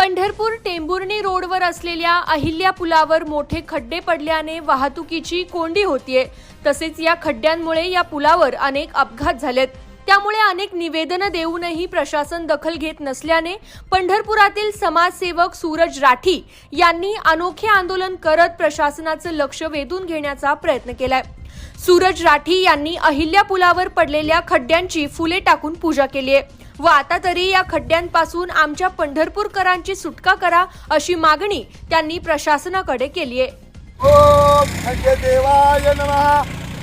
पंढरपूर टेंभुर्णी रोडवर असलेल्या अहिल्या पुलावर मोठे खड्डे पडल्याने वाहतुकीची कोंडी होतीये. तसेच या खड्ड्यांमुळे या पुलावर अनेक अपघात झालेत. त्यामुळे अनेक निवेदनं देऊनही प्रशासन दखल घेत नसल्याने पंढरपुरातील समाजसेवक सूरज राठी यांनी अनोखे आंदोलन करत प्रशासनाचं लक्ष वेधून घेण्याचा प्रयत्न केलाय. सूरज राठी यांनी अहिल्या पुलावर पडलेल्या खड्ड्यांची फुले टाकून पूजा केली आहे व आता तरी या खड्ड्यांपासून आमच्या पंढरपूरकरांची सुटका करा अशी मागणी त्यांनी प्रशासनाकडे केली आहे. ओम खड्डे नमः.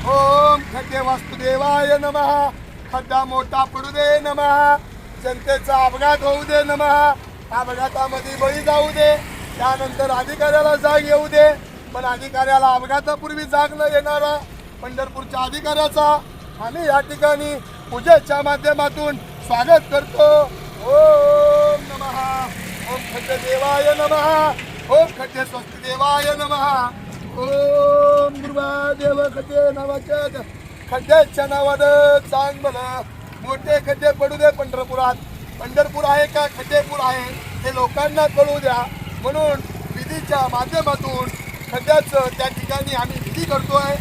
ओम खड्डे वास्तुदेवाय नमः. खड्डा मोठा पडू दे नमः. जनतेचा अपघात होऊ दे नमः. अपघातामध्ये बळी जाऊ दे. त्यानंतर अधिकाऱ्याला जाग येऊ दे. पण अधिकाऱ्याला अपघातापूर्वी जाग न येणारा पंढरपूरच्या अधिकाऱ्याचा आम्ही या ठिकाणी पूजेच्या माध्यमातून स्वागत करतो. ओम नमः. ओम खड्डदेवाय देवाय नमः. ओम खड्डे स्वस्ती देवाय नमः. ओम देव खड्डे नावाच्या खड्ड्याच्या नावानं चांग मोठे खड्डे पडू दे पंढरपुरात. पंढरपूर आहे का? खड्डेपूर आहे. हे लोकांना कळू द्या. म्हणून विधीच्या माध्यमातून खड्ड्याचं त्या ठिकाणी आम्ही विधी करतोय.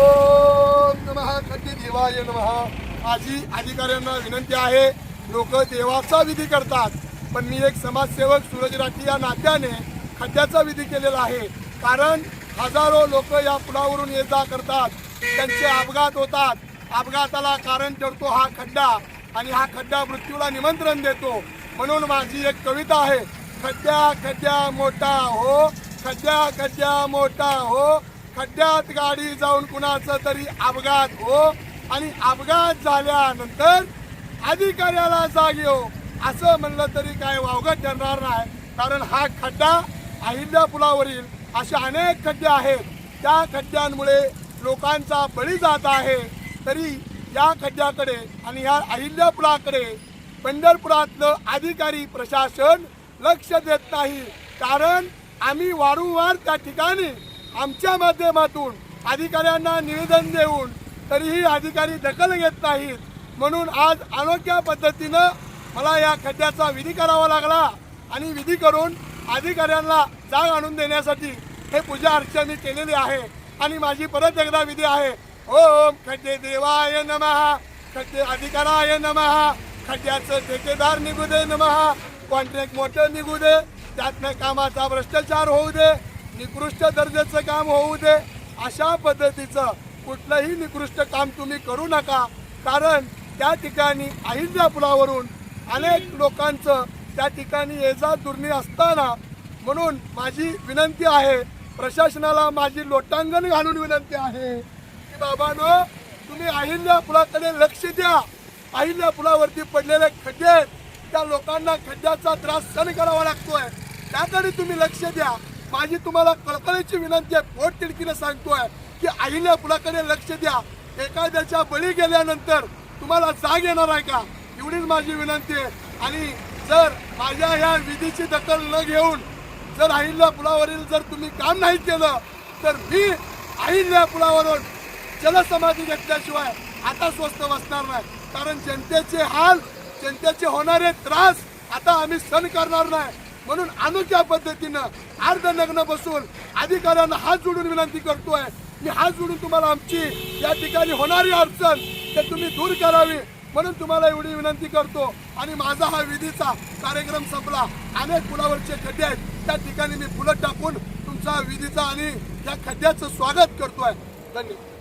ओम नमः. खड्डे देवाय नमः. माझी अधिकाऱ्यांना विनंती आहे लोक देवाचा विधी करतात पण मी एक समाजसेवक सूरज राठी या नात्याने खड्ड्याचा विधी केलेला आहे. कारण हजारो लोक या पुलावरून ये जा करतात त्यांचे अपघात होतात. अपघाताला कारण ठरतो हा खड्डा आणि हा खड्डा मृत्यूला निमंत्रण देतो. म्हणून माझी एक कविता आहे खड्ड्या खड्ड्या मोठा हो खड्ड्या खड्ड्या मोठा हो खड्ड्यात गाडी जाऊन कुणाचं तरी अपघात हो आणि अपघात झाल्यानंतर अधिकाऱ्याला जाग येऊ असं म्हणलं तरी काय वावगत ठरणार नाही. कारण हा खड्डा अहिल्या पुलावरील असे अनेक खड्डे आहेत. त्या खड्ड्यांमुळे लोकांचा बळी जात आहे. तरी या खड्ड्याकडे आणि या अहिल्या पुलाकडे पंढरपुरातलं अधिकारी प्रशासन लक्ष देत नाही. कारण आम्ही वारंवार त्या ठिकाणी आमच्या माध्यमातून अधिकाऱ्यांना निवेदन देऊन तरीही अधिकारी दखल घेत नाहीत. म्हणून आज अनोख्या पद्धतीनं मला या खड्ड्याचा विधी करावा लागला आणि विधी करून अधिकाऱ्यांना जाग आणून देण्यासाठी हे पूजा अर्चा मी केलेली आहे. आणि माझी परत एकदा विधी आहे. ओम खड्डे देवाय नमः खड्डे अधिकाराय नमः खड्ड्याचं ठेकेदार निघू दे नमः कॉन्ट्रॅक्ट मोठं निघू दे त्यातनं कामाचा भ्रष्टाचार होऊ दे निकृष्ट दर्जाचं काम होऊ दे अशा पद्धतीचं कुठलंही निकृष्ट काम तुम्ही करू नका. कारण त्या ठिकाणी अहिल्या पुलावरून अनेक लोकांचं त्या ठिकाणी ये जा दुर्णी असताना म्हणून माझी विनंती आहे प्रशासनाला माझी लोटांगण घालून विनंती आहे की बाबांनो तुम्ही अहिल्या पुलाकडे लक्ष द्या. अहिल्या पुलावरती पडलेले खड्डे आहेत. त्या लोकांना खड्ड्याचा त्रास सहन करावा लागतोय. त्याकडे तुम्ही लक्ष द्या. माझी तुम्हाला कळकळीची विनंती आहे पोट तिडकीने सांगतोय. की अहिल्या पुलाकडे लक्ष द्या. एखाद्याच्या बळी गेल्यानंतर तुम्हाला जाग येणार आहे का? एवढीच माझी विनंती आहे. आणि जर माझ्या ह्या विधीची दखल न घेऊन जर अहिल्या पुलावरील जर तुम्ही काम नाही केलं तर मी अहिल्या पुलावरून जलसमाधी घेतल्याशिवाय आता स्वस्त बसणार नाही. कारण जनतेचे हाल जनतेचे होणारे त्रास आता आम्ही सहन करणार नाही. म्हणून अनोख्या पद्धतीनं अर्धनग्न बसून अधिकाऱ्यांना हात जोडून विनंती करतोय. मी हात जोडून तुम्हाला आमची या ठिकाणी होणारी अडचण ते तुम्ही दूर करावी म्हणून तुम्हाला एवढी विनंती करतो. आणि माझा हा विधीचा कार्यक्रम संपला. अनेक पुलावरचे खड्डे आहेत. त्या ठिकाणी मी फुलं टाकून तुमचा विधीचा आणि या खड्ड्याचं स्वागत करतोय. धन्यवाद.